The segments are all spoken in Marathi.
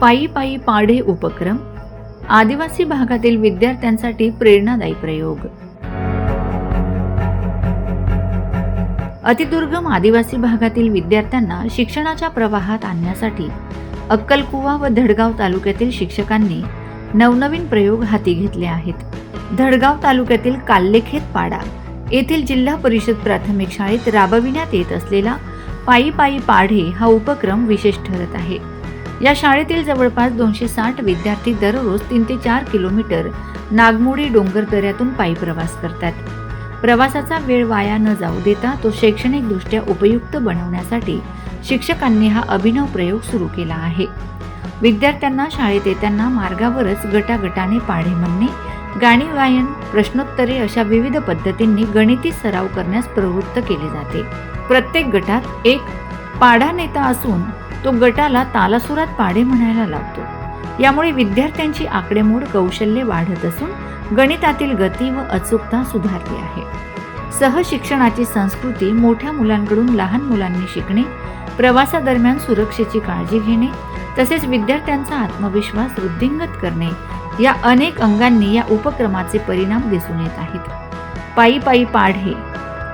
पायी पायी पाढे उपक्रम आदिवासी भागातील विद्यार्थ्यांसाठी प्रेरणादायी प्रयोग. अतिदुर्गम आदिवासी भागातील विद्यार्थ्यांना शिक्षणाच्या प्रवाहात आणण्यासाठी अक्कलकुवा व धडगाव तालुक्यातील शिक्षकांनी नवनवीन प्रयोग हाती घेतले आहेत. धडगाव तालुक्यातील काल्लेखेत पाडा येथील जिल्हा परिषद प्राथमिक शाळेत राबविण्यात येत असलेला पायी पायी पाढे हा उपक्रम विशेष ठरत आहे. या शाळेतील जवळपास दोनशे साठ विद्यार्थी दररोज तीन ते चार किलोमीटर नागमोडी डोंगर दऱ्यातून पायी प्रवास करतात. प्रवासाचा वेळ वाया न जाऊ देता तो शैक्षणिकदृष्ट्या उपयुक्त बनवण्यासाठी शिक्षकांनी हा अभिनव प्रयोग सुरू केला आहे. विद्यार्थ्यांना शाळेत येताना मार्गावरच गटागटाने पाढे म्हणणे गाणी गायन प्रश्नोत्तरे अशा विविध पद्धतींनी गणिती सराव करण्यास प्रवृत्त केले जाते. प्रत्येक गटात एक पाढा नेता असून तो गटाला तालासुरात पाढे म्हणायला लावतो. यामुळे विद्यार्थ्यांची आकडेमोड कौशल्य वाढत असून गणितातील गती व अचूकता सुधारली आहे. सहशिक्षणाची संस्कृती मोठ्या मुलांकडून लहान मुलांनी शिकणे प्रवासादरम्यान सुरक्षेची काळजी घेणे तसेच विद्यार्थ्यांचा आत्मविश्वास वृद्धिंगत करणे या अनेक अंगांनी या उपक्रमाचे परिणाम दिसून येत आहेत. पायी पायी पाढे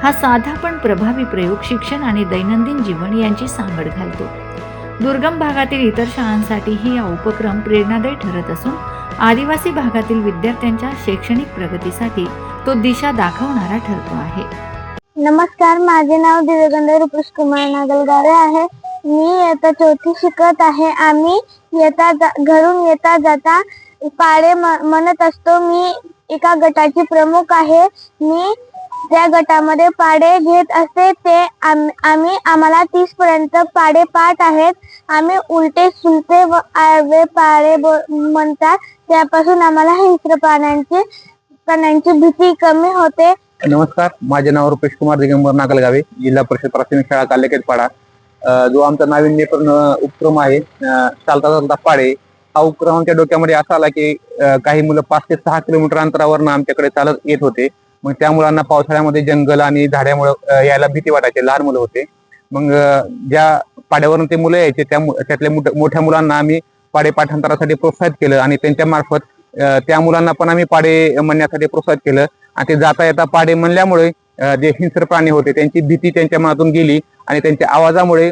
हा साधा पण प्रभावी प्रयोग शिक्षण आणि दैनंदिन जीवन यांची सांगड घालतो. दुर्गम भागातील इतर शाळांसाठीही हा उपक्रम प्रेरणादायी ठरत असून आदिवासी भागातील विद्यार्थ्यांच्या शैक्षणिक प्रगतीसाठी तो दिशा दाखवणारा ठरतो आहे. नमस्कार माझे नाव दिव्यगंधा रुपेश कुमार नागलगारे आहे. मी आता चौथी शिकत आहे. आम्ही येता जा- घरून येता जाता पाडे म्हणत असतो. मी एका गटाची प्रमुख आहे. मी त्या गटामध्ये पाडे घेत असते ते आम- आम्ही आम्हाला तीस पर्यंत पाडे पाठ आहेत. आम्ही उलटे सुलटे व आळवे पाडे म्हणतात. त्यापासून आम्हाला हिंस्र प्राण्यांची प्राण्यांची भीती कमी होते. नमस्कार माझे नाव रुपेश कुमार दिगंबर नागलगावे जिल्हा परिषद प्राथमिक शाळा कालेकेत पाडा. अ, जो आमचा नाविन्यपूर्ण उपक्रम आहे अ, चालता चालता पाडे हा उपक्रम आमच्या डोक्यामध्ये असा आला की अ, काही मुलं पाच ते सहा किलोमीटर अंतरावरनं आमच्याकडे चालत येत होते. मग त्या मुलांना पावसाळ्यामध्ये जंगल आणि झाड्यामुळे यायला भीती वाटायची लहान मुलं होते. मग ज्या पाड्यावरून ते मुलं यायचे त्या त्यातल्या मोठ्या मुलांना आम्ही पाडे पाठांतरासाठी प्रोत्साहित केलं आणि त्यांच्या मार्फत त्या मुलांना पण आम्ही पाडे म्हणण्यासाठी प्रोत्साहित केलं. आणि ते जाता येता पाडे म्हणल्यामुळे जे हिंस्र प्राणी होते त्यांची भीती त्यांच्या मनातून गेली आणि त्यांच्या आवाजामुळे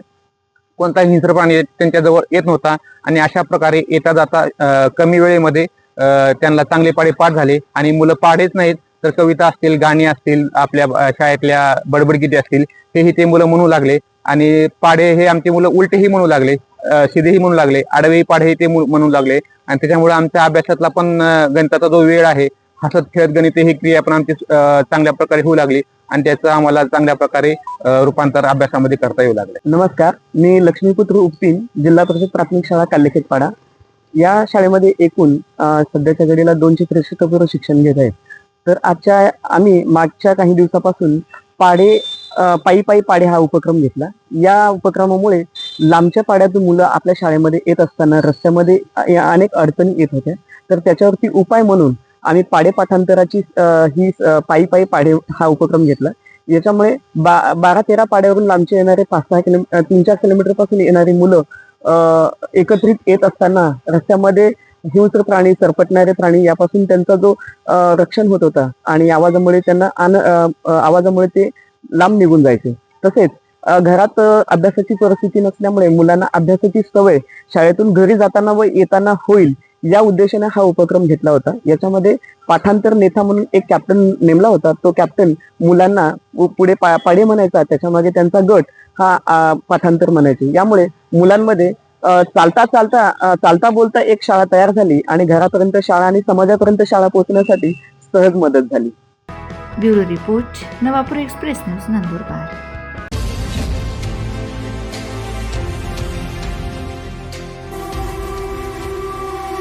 कोणताही हिंस्र प्राणी त्यांच्या जवळ येत नव्हता आणि अशा प्रकारे येता जाता कमी वेळेमध्ये त्यांना चांगले पाडे पाठ झाले आणि मुलं पाडेच नाहीत. तर कविता असतील गाणी असतील आपल्या शाळेतल्या बडबडगीती असतील हेही ते मुलं म्हणू लागले. आणि पाडे हे आमचे मुलं उलटेही म्हणू लागले सिधेही म्हणू लागले आडवेही पाढे ते म्हणू लागले. आणि त्याच्यामुळे आमच्या अभ्यासातला पण गणिताचा जो वेळ आहे हसत खेळत गणित ही क्रिया पण आमची चांगल्या प्रकारे होऊ लागली. आणि त्याचं आम्हाला चांगल्या प्रकारे रूपांतर अभ्यासामध्ये करता येऊ लागले. नमस्कार. मी लक्ष्मीपुत्र उपतीन जिल्हा परिषद प्राथमिक शाळा काल्लेखेतपाडा या शाळेमध्ये एकूण सध्याच्या घडीला दोनशे त्रेसष्ट शिक्षण घेत आहेत. तर आजच्या आम्ही मागच्या काही दिवसापासून पाडे पायी पायी पाडे हा उपक्रम घेतला. या उपक्रमामुळे लांबच्या पाड्यातून मुलं आपल्या शाळेमध्ये येत असताना रस्त्यामध्ये अनेक अडचणी येत होत्या. तर त्याच्यावरती उपाय म्हणून आम्ही पाडे पाठांतराची ही पायी पायी पाडे हा उपक्रम घेतला. याच्यामुळे बा बारा तेरा पाड्यावरून लांबचे येणारे पाच सहा किलो तीन चार किलोमीटरपासून येणारी मुलं एकत्रित येत असताना रस्त्यामध्ये हिंस्र प्राणी सरपटणारे प्राणी यापासून त्यांचा जो रक्षण होत होता आणि आवाजामुळे त्यांना आन आवाजामुळे ते लांब निघून जायचे. तसेच घरात अभ्यासाची परिस्थिती नसल्यामुळे मुलांना अभ्यासाची सवय शाळेतून घरी जाताना व येताना होईल या उद्देशाने हा उपक्रम घेतला होता. याच्यामध्ये पाठांतर नेता म्हणून एक कॅप्टन नेमला होता. तो कॅप्टन मुलांना पुढे पाडे पाढे म्हणायचा. त्याच्यामध्ये त्यांचा गट हा पाठांतर म्हणायचे. यामुळे मुलांमध्ये चालता चालता चालता बोलता एक शाळा तयार झाली आणि घरापर्यंत शाळा आणि समाजापर्यंत शाळा पोहोचण्यासाठी सहज मदत झाली. Bureau report Navapur express news Nandurbar.